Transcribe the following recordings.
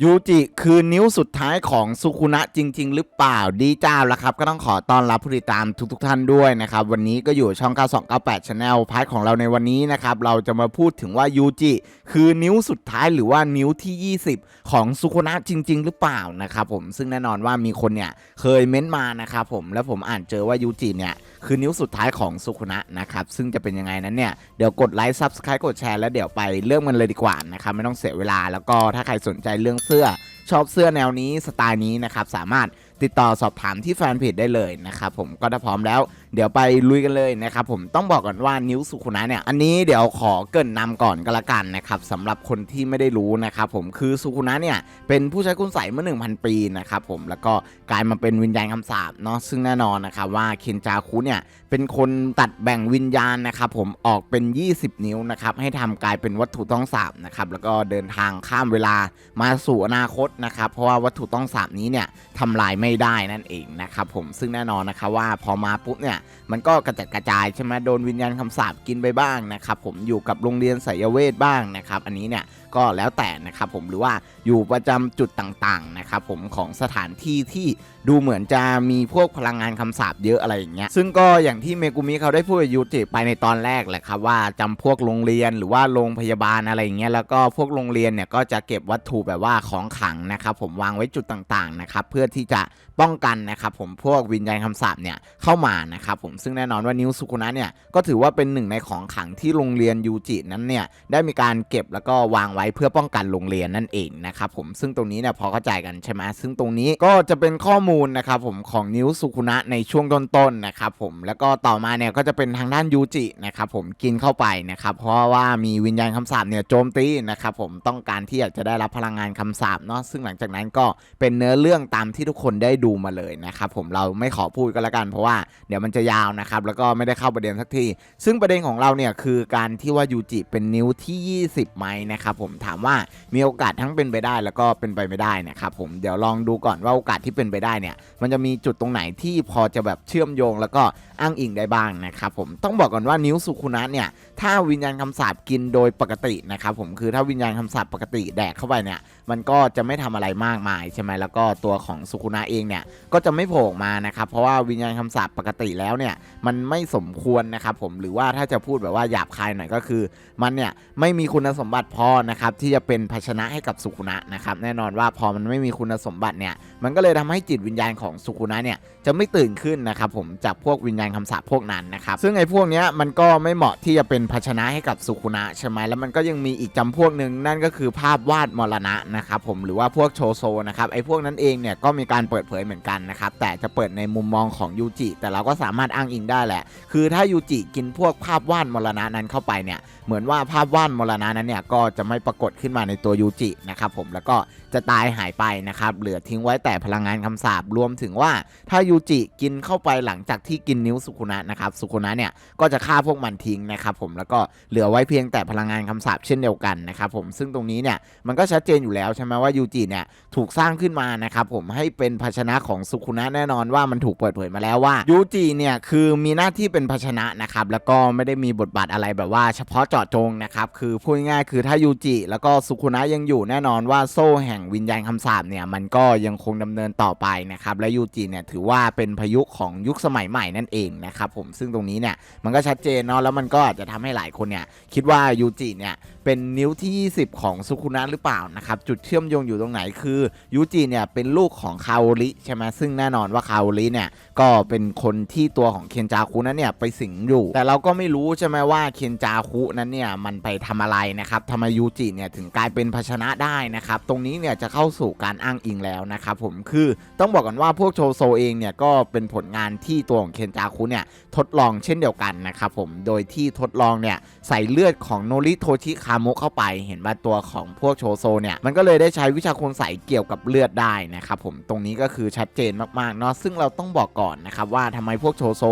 ยูจิคือนิ้วสุดท้ายของสุคุนะจริง ๆ หรือเปล่าดีจ้าแล้วครับ ก็ต้องขอต้อนรับผู้ติดตามทุกๆท่านด้วยนะครับ วันนี้ก็อยู่ช่อง 9298 Channel พาร์ทของเราในวันนี้นะครับ เราจะมาพูดถึงว่ายูจิคือนิ้วสุดท้ายหรือว่านิ้วที่ 20 ของสุคุนะจริง ๆ หรือเปล่านะครับผมซึ่งแน่นอนว่ามีคนเนี่ยเคยเม้นต์มานะครับผมแล้วผมอ่านเจอว่ายูจิเนี่ยคือนิ้วสุดท้ายของสุคุนะนะครับซึ่งจะเป็นยังไงนั้นเนี่ยเดี๋ยวกดไลค์ Subscribe กดแชร์แล้วเดี๋ยวไปเริ่มกันเลยดีกว่านะครับไม่ต้องเสียเวลาแล้วก็ถ้าใครสนใจเรื่องเสื้อ ชอบเสื้อแนวนี้สไตล์นี้นะครับ สามารถติดต่อสอบถามที่แฟนเพจได้เลยนะครับผมก็ถ้าพร้อมแล้ว เดี๋ยวไปลุยกันเลยนะครับผมต้องบอกก่อนว่านิ้วสุขุนะเนี่ยอันนี้เดี๋ยวขอเกินนำก่อนก็แล้วกันนะครับสำหรับคนที่ไม่ได้รู้นะครับผมคือสุขุนะเนี่ยเป็นผู้ใช้คุณใสยเมื่อ 1,000 ปีนะครับผมแล้วก็กลายมาเป็นวิญญาณคำสาปเนาะซึ่งแน่นอนนะครับว่าเคนจาคุเนี่ยเป็นคนตัดแบ่งวิญญาณนะครับผมออกเป็น 20 นิ้วนะครับให้ทำกลายเป็นวัตถุต้องสาบนะครับแล้วก็เดินทางข้ามเวลามาสู่อนาคตนะครับเพราะว่าวัตถุต้องสาบนี้เนี่ยทำลายไม่ได้นั่นเองนะครับผมซึ่งแน่นอนนะครับว่าพอมาปุ๊บเนี่ยมันก็กระจัดกระจายใช่ไหมโดนวิญญาณคำสาปกินไปบ้างนะครับผมอยู่กับโรงเรียนสายเวทบ้างนะครับ อันนี้เนี่ย ก็แล้วแต่นะครับผมหรือว่าอยู่ประจำจุดต่างๆนะครับผมของสถานที่ที่ดูเหมือนจะมีพวกพลังงานคำสาปเยอะอะไรอย่างเงี้ยซึ่งก็อย่างที่เมกุมิเขาได้พูดกับยูจิไปในตอนแรกแหละครับว่าจำพวกโรงเรียนหรือว่าโรงพยาบาลอะไรอย่างเงี้ยแล้วก็พวกโรงเรียนเนี่ยก็จะเก็บวัตถุแบบว่าของขังนะครับผมวางไว้จุดต่างๆนะครับเพื่อที่จะป้องกันนะครับผมพวกวิญญาณคำสาปเนี่ยเข้ามานะครับผมซึ่งแน่นอนว่านิ้วสุกุนะเนี่ยก็ถือว่าเป็นหนึ่งในของขังที่โรงเรียนยูจินั้นเนี่ยได้มีการเก็บแล้วก็วางไว้เพื่อป้องกันโรงเรียนนั่นเองนะครับผมซึ่งตรงนี้เนี่ยพอเข้าใจกันใช่ไหมซึ่งตรงนี้ก็จะเป็นข้อมูลนะครับผมของนิ้วสุกุนะในช่วงต้นๆนะครับผมแล้วก็ต่อมาเนี่ยก็จะเป็นทางด้านยูจินะครับผมกินเข้าไปนะครับเพราะว่ามีวิญญาณคำสาปเนี่ยโจมตีนะครับผมต้องการที่อยากจะได้รับพลังงานคำสาปเนาะซึ่งหลังจากนั้นก็เป็นเนื้อเรื่องตามที่ทุกคนได้ดูมาเลยนะครับผมเราไม่ขอพูดก็แล้วกัน เพราะว่าเดี๋ยวมันจะยาวนะครับแล้วก็ไม่ได้เข้าประเด็นสักทีซึ่งประเด็นของเราเนี่ยคือการที่ว่ายูจิเป็นนิ้วที่ 20ไหมนะครับผมถามว่ามีโอกาสทั้งเป็นไปได้แล้วก็เป็นไปไม่ได้นะครับผมเดี๋ยวลองดูก่อนว่าโอกาสที่เป็นไปได้เนี่ย มันจะมีจุดตรงไหนที่พอจะแบบเชื่อมโยง แล้วก็อ้างอิงได้บ้างนะครับผมต้องบอกก่อนว่านิ้วสุคุนะเนี่ยถ้าวิญญาณคำสาปกินโดยปกตินะครับผมคือถ้าวิญญาณคำสาปปกติแดกเข้าไปเนี่ยมันก็จะไม่ทำอะไรมากมายใช่ไหมแล้วก็ตัวของสุคุนะเองเนี่ยก็จะไม่โผล่มานะครับเพราะว่าวิญญาณคำสาปปกติแล้วเนี่ยมันไม่สมควรนะครับผมหรือว่าถ้าจะพูดแบบว่าหยาบคายหน่อยก็คือ มันเนี่ยไม่มีคุณสมบัติพอนะครับที่จะเป็นภาชนะให้กับสุคุนะนะครับแน่นอนว่าพอมันไม่มีคุณสมบัติเนี่ยมันก็เลยทำให้จิตวิญญาณของสุคุนะเนี่ยจะไม่ตื่นขึ้นนะครับผมจากพวกวิญญาณคำสาปพวกนั้นนะครับซึ่งไอ้พวกเนี้ยมันก็ไม่เหมาะที่จะเป็นภาชนะให้กับสุคุนะใช่ไหมแล้วมันก็ยังมีอีกจำพวกหนึ่งนั่นก็คือภาพวาดมรณะนะครับผมหรือว่าพวกโชโซนะครับไอ้พวกนั้นเองเนี่ยก็มีการเปิดเผยเหมือนกันนะครับแต่จะเปิดในมุมมองของยูจิแต่เราก็สามารถอ้างอิงได้แหละ คือถ้ายูจิกินพวกภาพวาดมรณะนั้นเข้าไปเนี่ยเหมือนว่าภาพวาดมรณะนั้นเนี่ยก็จะไม่ปรากฏขึ้นมาในตัวยูจินะครับผมแล้วก็จะตายหายไปนะครับเหลือทิ้งไว้แต่พลังงานคำสาปรวมถึงว่าถ้ายูจิกินเข้าไปหลังจากที่กินนิ้วสุคุนะนะครับสุคุนะเนี่ยก็จะฆ่าพวกมันทิ้งนะครับผมแล้วก็เหลือไว้เพียงแต่พลังงานคำสาปเช่นเดียวกันนะครับผมซึ่งตรงนี้เนี่ยมันก็ชัดเจนอยู่แล้วใช่ไหมว่ายูจิเนี่ยถูกสร้างขึ้นมานะครับผมให้เป็นภาชนะของสุคุนะแน่นอนว่ามันถูกเปิดเผยมาแล้วว่ายูจิเนี่ยคือมีหน้าที่เป็นภาชนะนะครับแล้วก็ไม่ได้มีบทบาทอะไรแบบว่าเฉพาะเจาะจงนะครับ คือพูดง่ายๆคือถ้ายูจิ แล้วก็สุคุนะยังอยู่แน่นอนว่าโซ่แห่งวิญญาณคำสาปเนี่ยมันก็ยังคงดำเนินต่อไปนะครับ และยูจิเนี่ยถือว่าเป็นพายุของยุคสมัยใหม่นั่นเองนะครับผมซึ่งตรงนี้เนี่ยมันก็ชัดเจนเนาะแล้วมันก็อาจจะทำให้หลายคนเนี่ยคิดว่ายูจิเนี่ยเป็นนิ้วที่ 20 ของสุคุนะหรือเปล่านะครับจุดเชื่อมโยงอยู่ตรงไหนคือยูจิเนี่ยเป็นลูกของคาโอริใช่ไหมซึ่งแน่นอนว่าคาโอริเนี่ยก็เป็นคนที่ตัวของเคนจาคุนั้นเนี่ยไปสิงอยู่ แต่เราก็ไม่รู้ใช่ไหมว่าเคนจาคุนั้นเนี่ยมันไปทำอะไรนะครับทำไมยูจิเนี่ยถึงกลายเป็นภาชนะได้นะครับ ตรงนี้เนี่ยจะเข้าสู่การอ้างอิงแล้วนะครับผมคือต้องบอกกันว่าพวกโชโซเองเนี่ยก็เป็นผลงานที่ตัวของเคนจาคุเนี่ยทดลองเช่นเดียวกันนะครับผมโดยที่ทดลองเนี่ยใส่เลือดของโนริโทชิคาโมะเข้าไปเห็นว่าตัวของพวกโชโซเนี่ยมันก็เลยได้ใช้วิชาคุณใสยเกี่ยวกับเลือดได้นะครับผมตรงนี้ก็คือชัดเจนมากๆเนาะซึ่งเราต้องบอกก่อนนะครับว่าทำไมพวกโชโซ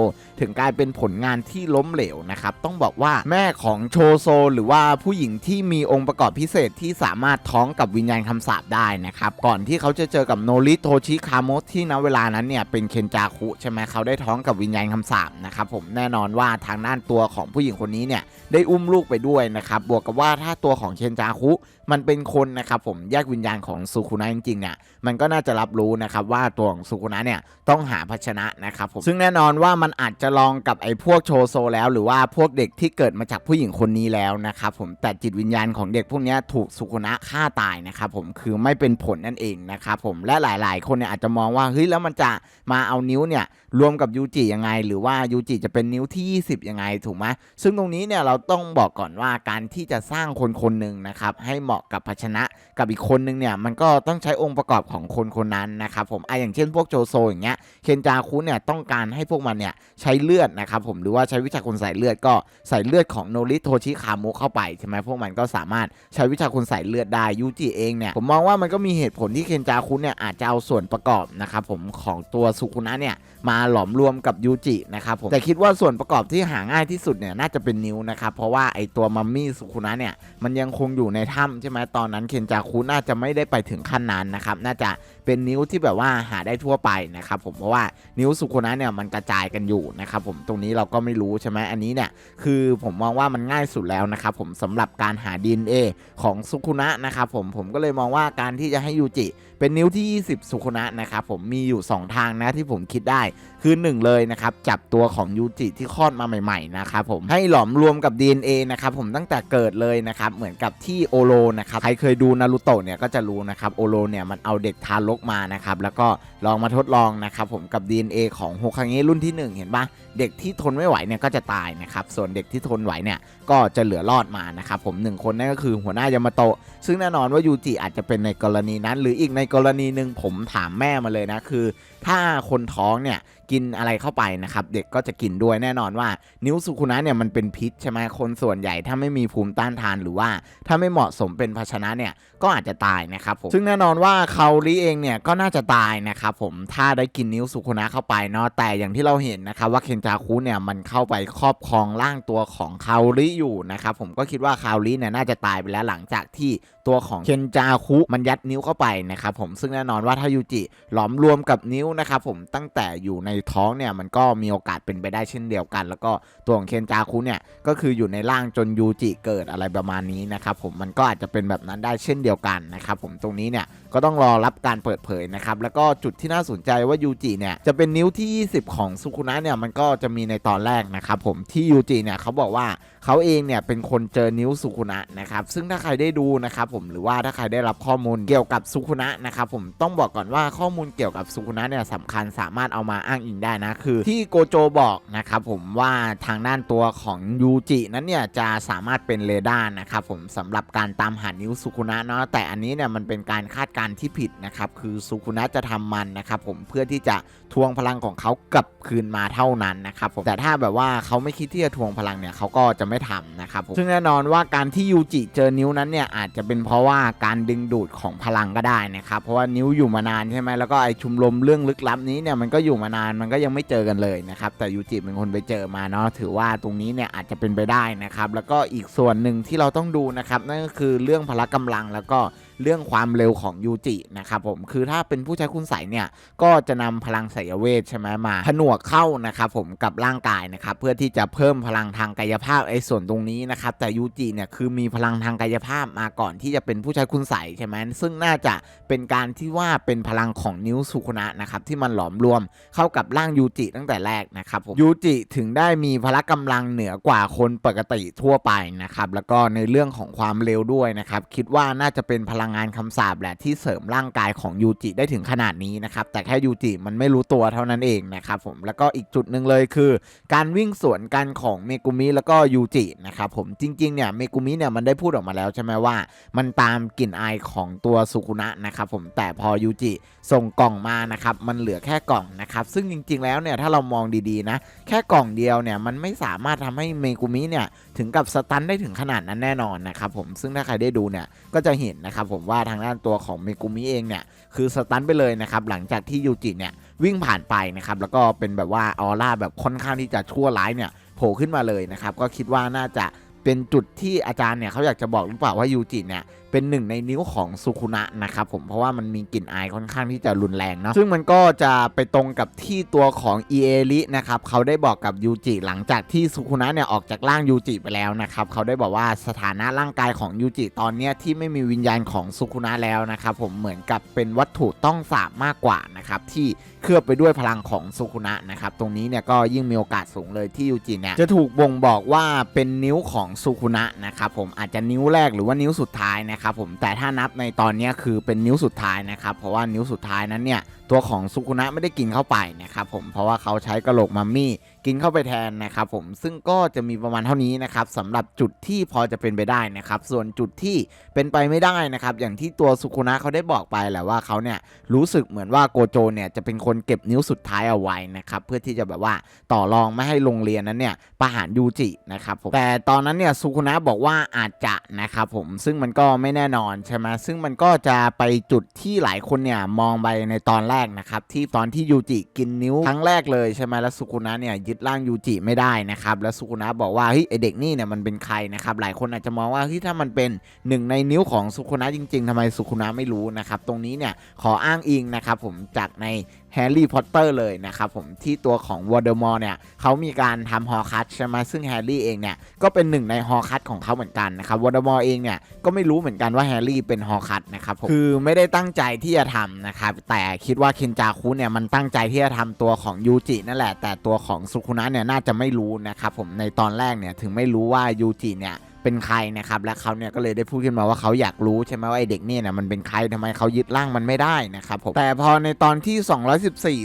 ถึงกลายเป็นผลงานที่ล้มเหลวนะครับต้องบอกว่าแม่ของโชโซ หรือว่าผู้หญิงที่มีองค์ประกอบพิเศษที่สามารถท้องกับวิญญาณคำสาปได้นะครับ ก่อนที่เขาจะเจอกับโนริโทชิคาโมะที่ณเวลานั้นเนี่ยเป็นเคนจาคุใช่ไหมเขาได้ท้องกับวิญญาณคำสาปนะครับผมแน่นอนว่าทางด้านตัวของผู้หญิงคนนี้เนี่ยได้อุ้มลูกไปด้วยนะครับบวกกับว่าถ้าตัวของเคนจาคุมันเป็นคนนะครับผมแยกวิญญาณของสุคุนะจริงๆเนี่ยมันก็น่าจะรับรู้นะครับว่าตัวของสุคุนะเนี่ยต้องหาภาชนะนะครับผมซึ่งแน่นอนว่ามันอาจจะลองกับไอ้พวกโชโซแล้ว หรือว่าพวกเด็กที่เกิดมาจากผู้หญิงคนนี้แล้วนะครับผมแต่จิตวิญญาณของเด็กพวกนี้ถูกสุคุนะฆ่าตายนะครับผมคือไม่เป็นผลนั่นเองนะครับผมและหลาย ๆ คนเนี่ยอาจจะมองว่าเฮ้ยแล้วมันจะมาเอานิ้วเนี่ยรวมกับยูจิยังไง หรือว่ายูจิจะเป็นนิ้วที่ 20ยังไงถูกไหมซึ่งตรงนี้เนี่ยเราต้องบอกก่อนว่าการที่จะสร้างคนคนหนึ่งนะครับให้เหมาะกับภาชนะกับอีกคนนึงเนี่ยมันก็ต้องใช้องค์ประกอบของคนคนนั้นนะครับผมไออย่างเช่นพวกโจโซอย่างเงี้ยเคนจาคุเนี่ยต้องการให้พวกมันเนี่ยใช้เลือดนะครับผมหรือว่าใช้วิชาคนใส่เลือดก็ใส่เลือดของโนริโทชิคามุเข้าไปใช่ไหมพวกมันก็สามารถใช้วิชาคนใส่เลือดได้ยูจิเองเนี่ยผมมองว่ามันก็มีเหตุผลที่เคนจาคุเนี่ยอาจจะเอาส่วนประกอบนะครับผมของตัวสุคุนะเนี่ยมาหลอมรวมกับยูจินะครับผมแต่คิดว่าส่วนประกอบที่หาง่ายที่สุดเนี่ยน่าจะเป็นนิ้วนะครับเพราะว่าไอตัวมัมมี่สุคุนะเนี่ยมันยังคงอยู่ในถ้ำใช่ไหมตอนนั้นเคนจาคุน่าจะไม่ได้ไปถึงขั้นนั้นนะครับน่าจะ เป็นนิ้วที่แบบว่าหาได้ทั่วไปนะครับผมเพราะว่านิ้วสุคุนะเนี่ยมันกระจายกันอยู่นะครับผมตรงนี้เราก็ไม่รู้ใช่ไหมอันนี้เนี่ยคือผมมองว่ามันง่ายสุดแล้วนะครับผมสำหรับการหา DNA ของสุคุนะนะครับผมผมก็เลยมองว่าการที่จะให้ยูจิเป็นนิ้วที่ 20 สุคุนะนะครับผมมีอยู่ 2 ทางนะที่ผมคิดได้คือ 1 เลยนะครับจับตัวของยูจิที่คลอดมาใหม่ๆนะครับผมให้หลอมรวมกับ DNA นะครับผมตั้งแต่เกิดเลยนะครับเหมือนกับที่โอโลนะครับใครเคยดูนารูโตะเนี่ยก็จะรู้นะครับโอโลเนี่ยมันเอาเด็กทารกมานะครับแล้วก็ลองมาทดลองนะครับผมกับ DNA ของโฮคังเงรุ่นที่ 1 เห็นปะเด็กที่ทนไม่ไหวเนี่ยก็จะตายนะครับส่วนเด็กที่ทนไหวเนี่ยก็จะเหลือรอดมานะครับผมหนึ่งคนนั่นก็คือหัวหน้ายามาโตะซึ่งแน่นอนว่ายูจิอาจจะเป็นในกรณีนั้น หรืออีกในกรณีหนึ่งผมถามแม่มาเลยนะคือ ถ้าคนท้องเนี่ย กินอะไรเข้าไปนะครับ เด็กก็จะกินด้วยแน่นอนว่า นิ้วสุคุนะเนี่ยมันเป็นพิษใช่ไหมคนส่วนใหญ่ถ้าไม่มีภูมิต้านทานหรือว่า ถ้าไม่เหมาะสมเป็นภาชนะเนี่ยก็อาจจะตายนะครับผมซึ่งแน่นอนว่าคาริเองเนี่ยก็น่าจะตายนะครับผมถ้าได้กินนิ้วสุคุนะเข้าไปเนาะแต่อย่างที่เราเห็นนะครับว่าเคนจาคุเนี่ยมันเข้าไปครอบครองร่างตัวของคาริอยู่นะครับผมก็คิดว่าคาริเนี่ยน่าจะตายไปแล้วหลังจากที่ตัวของเคนจาคุมันยัดนิ้วเข้าไปนะครับผมซึ่งแน่นอนว่าถ้ายูจิหลอมรวมกับนิ้วนะครับผมตั้งแต่อยู่ในท้องเนี่ยมันก็มีโอกาสเป็นไปได้เช่นเดียวกัน แล้วก็ตัวของเคนจาคุเนี่ยก็คืออยู่ในร่างจนยูจิเกิดอะไรประมาณนี้นะครับผมมันก็อาจจะเป็นแบบนั้นได้เช่นเดียวกันนะครับผมตรงนี้เนี่ยก็ต้องรอรับการเปิดเผยนะครับแล้วก็จุดที่น่าสนใจว่ายูจิเนี่ยจะเป็นนิ้วที่ 20 ของสุคุนะเนี่ยมันก็จะมีในตอนแรกนะครับผมที่ยูจิเนี่ยเขาบอกว่าเขาเองเนี่ยเป็นคนเจอนิ้วสุคุนะนะครับซึ่งถ้าใครได้ดูนะครับผมหรือว่าถ้าใครได้รับข้อมูลเกี่ยวกับสุคุนะนะครับผมต้องบอกก่อนว่าข้อมูลเกี่ยวกับสุคุนะเนี่ยสำคัญสามารถเอามาอ้างอิงได้นะคือที่โกโจบอกนะครับผมว่าทางด้านตัวของยูจินั้นเนี่ยจะสามารถเป็นเรดาร์นะครับผมสำหรับการตามหานิ้วสุคุนะเนาะแต่อันนี้เนี่ยมันเป็นการคาดการณ์ที่ผิดนะครับคือสุคุนะจะทำมันนะครับผมเพื่อที่จะทวงพลังของเขากลับคืนมาเท่านั้นนะครับผมแต่ถ้าแบบว่าเขาไม่คิดที่จะทวงพลังเนี่ยเขาก็จะไม่ทำนะครับผมซึ่งแน่นอนว่าการที่ยูจิเจอนิ้วนั้นเนี่ยอาจจะเป็นเพราะว่าการดึงดูดของพลังก็ได้นะครับเพราะว่านิ้วอยู่มานานใช่ไหมแล้วก็ไอชุมรมเรื่องลึกลับนี้เนี่ยมันก็อยู่มานานมันก็ยังไม่เจอกันเลยนะครับ แต่ยูจิเป็นคนไปเจอมาเนาะถือว่าตรงนี้เนี่ยอาจจะเป็นไปได้นะครับ แล้วก็อีกส่วนหนึ่งที่เราต้องดูนะครับนั่นก็คือเรื่องพละกำลังแล้วก็ เรื่องความเร็วของยูจินะครับผมคือถ้าเป็นผู้ใช้คุณใสเนี่ยก็จะนำพลังไสยเวทใช่ไหมมาผนวกเข้านะครับผมกับร่างกายนะครับเพื่อที่จะเพิ่มพลังทางกายภาพไอ้ส่วนตรงนี้นะครับแต่ยูจิเนี่ยคือมีพลังทางกายภาพมาก่อนที่จะเป็นผู้ใช้คุณใสใช่ไหมซึ่งน่าจะเป็นการที่ว่าเป็นพลังของนิ้วสุคุนะนะครับที่มันหลอมรวมเข้ากับร่างยูจิตั้งแต่แรกนะครับผมยูจิถึงได้มีพละกำลังเหนือกว่าคนปกติทั่วไปนะครับแล้วก็ในเรื่องของความเร็วด้วยนะครับคิดว่าน่าจะเป็นพลังงานคำสาปแหละที่เสริมร่างกายของยูจิได้ถึงขนาดนี้นะครับแต่แค่ยูจิมันไม่รู้ตัวเท่านั้นเองนะครับผมแล้วก็อีกจุดหนึ่งเลยคือ การวิ่งสวนกันของเมกุมิแล้วก็ยูจินะครับผมจริงๆเนี่ยเมกุมิเนี่ยมันได้พูดออกมาแล้วใช่ไหมว่า มันตามกลิ่นอายของตัวสุคุนะนะครับผมแต่พอยูจิส่งกล่องมานะครับมันเหลือแค่กล่องนะครับซึ่งจริงๆแล้วเนี่ยถ้าเรามองดีๆนะแค่กล่องเดียวเนี่ยมันไม่สามารถทำให้เมกุมิเนี่ยถึงกับสตันได้ถึงขนาดนั้นแน่นอนนะครับผมซึ่งถ้าใครได้ดูเนี่ยก็จะเห็นนะครับผมว่าทางด้านตัวของเมกุมิเองเนี่ยคือสตันไปเลยนะครับหลังจากที่ยูจิเนี่ยวิ่งผ่านไปนะครับแล้วก็เป็นแบบว่าออร่าแบบค่อนข้างที่จะชั่วร้ายเนี่ยโผล่ขึ้นมาเลยนะครับก็คิดว่าน่าจะเป็นจุดที่อาจารย์เนี่ยเขาอยากจะบอกหรือเปล่าว่ายูจิเนี่ย เป็นหนึ่งในนิ้วของสุคุนะนะครับผมเพราะว่ามันมีกลิ่นอายค่อนข้างที่จะรุนแรงเนาะซึ่งมันก็จะไปตรงกับที่ตัวของเอเอรินะครับเขาได้บอกกับยูจิหลังจากที่สุคุนะเนี่ยออกจากร่างยูจิไปแล้วนะครับเขาได้บอกว่าสถานะร่างกายของยูจิตอนเนี้ยที่ไม่มีวิญญาณของสุคุนะแล้วนะครับผมเหมือนกับเป็นวัตถุต้องสาบมากกว่านะครับที่เคลือบไปด้วยพลังของสุคุนะนะครับตรงนี้เนี่ยก็ยิ่งมีโอกาสสูงเลยที่ยูจิเนี่ยจะถูกบ่งบอกว่าเป็นนิ้วของสุคุนะนะครับผมอาจจะนิ้วแรกหรือว่านิ้วสุดท้ายนะครับผมแต่ถ้านับในตอนนี้คือเป็นนิ้วสุดท้ายนะครับเพราะว่านิ้วสุดท้ายนั้นเนี่ยตัวของสุกุนะไม่ได้กินเข้าไปนะครับผมเพราะว่าเขาใช้กระโหลกมัมมี่ กินเข้าไปแทนนะครับผมซึ่งก็จะมีประมาณเท่านี้นะครับสำหรับจุดที่พอจะเป็นไปได้นะครับส่วนจุดที่เป็นไปไม่ได้นะครับอย่างที่ตัวสุคุนะเขาได้บอกไปแหละว่าเขาเนี่ยรู้สึกเหมือนว่าโกโจเนี่ยจะเป็นคนเก็บนิ้วสุดท้ายเอาไว้นะครับเพื่อที่จะแบบว่าต่อรองไม่ให้โรงเรียนนั้นเนี่ยประหารยูจินะครับผมแต่ตอนนั้นเนี่ยสุคุนะบอกว่าอาจจะนะครับผมซึ่งมันก็ไม่แน่นอนใช่ไหมซึ่งมันก็จะไปจุดที่หลายคนเนี่ยมองไปในตอนแรกนะครับที่ตอนที่ยูจิกินนิ้วครั้งแรกเลยใช่ไหมแล้วสุคุนะเนี่ยยึดร่างยูจิไม่ได้นะครับ แล้วสุคุนะบอกว่าเฮ้ยไอเด็กนี่เนี่ยมันเป็นใครนะครับ หลายคนอาจจะมองว่าเฮ้ยถ้ามันเป็นหนึ่งในนิ้วของสุคุนะจริง ๆทำไมสุคุนะไม่รู้นะครับ ตรงนี้เนี่ยขออ้างอิงนะครับผมจากในแฮร์รี่พอตเตอร์เลยนะครับผมที่ตัวของวอร์เดอมอร์เนี่ยเขามีการทำฮอคัตใช่ไหมซึ่งแฮร์รี่เองเนี่ยก็เป็นหนึ่งในฮอคัตของเขาเหมือนกันนะครับวอร์เดอมอร์เองเนี่ยก็ไม่รู้เหมือนกันว่าแฮร์รี่เป็นฮอคัตนะครับผมคือไม่ได้ตั้งใจที่จะทำนะครับแต่คิดว่าเคนจาคุเนี่ยมันตั้งใจที่จะทำตัวของยูจินั่นแหละแต่ตัวของสุคุนะเนี่ยน่าจะไม่รู้นะครับผมในตอนแรกเนี่ยถึงไม่รู้ว่ายูจิเนี่ย เป็นใครนะครับและเขาเนี่ยก็เลยได้พูดขึ้นมาว่าเขาอยากรู้ใช่ไหมว่าไอเด็กเนี่ยนะมันเป็นใครทำไมเขายึดร่างมันไม่ได้นะครับผมแต่พอในตอนที่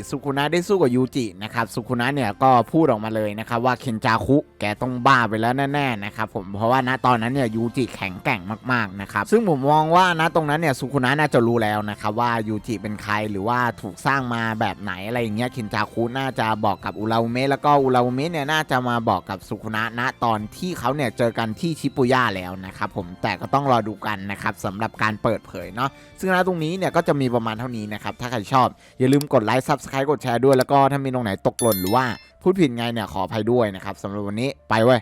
214 สุคุนะได้สู้กับยูจินะครับสุคุนะเนี่ยก็พูดออกมาเลยนะครับว่าเคนจาคุแกต้องบ้าไปแล้วแน่ๆนะครับผมเพราะว่าณตอนนั้นเนี่ยยูจิแข็งแกร่งมากๆนะครับซึ่งผมมองว่าณตรงนั้นเนี่ยสุคุนะน่าจะรู้แล้วนะครับว่ายูจิเป็นใครหรือว่าถูกสร้างมาแบบไหนอะไรอย่างเงี้ยเคนจาคุน่าจะบอกกับอุราอุเมะแล้วก็อุราอุเมะเนี่ยน่าจะมาบอกกับสุคุนะณตอนที่เขาเนี่ยเจอกันที่ชิปุย่าแล้วนะครับผมแต่ก็ต้องรอดูกันนะครับสำหรับการเปิดเผยเนาะซึ่งณตรงนี้เนี่ยก็จะมีประมาณเท่านี้นะครับถ้าใครชอบ อย่าลืมกดไลค์ Subscribe กดแชร์ด้วยแล้วก็ถ้ามีตรงไหนตกหล่นหรือว่าพูดผิดไงเนี่ยขออภัยด้วยนะครับสำหรับวันนี้ไปเว้ย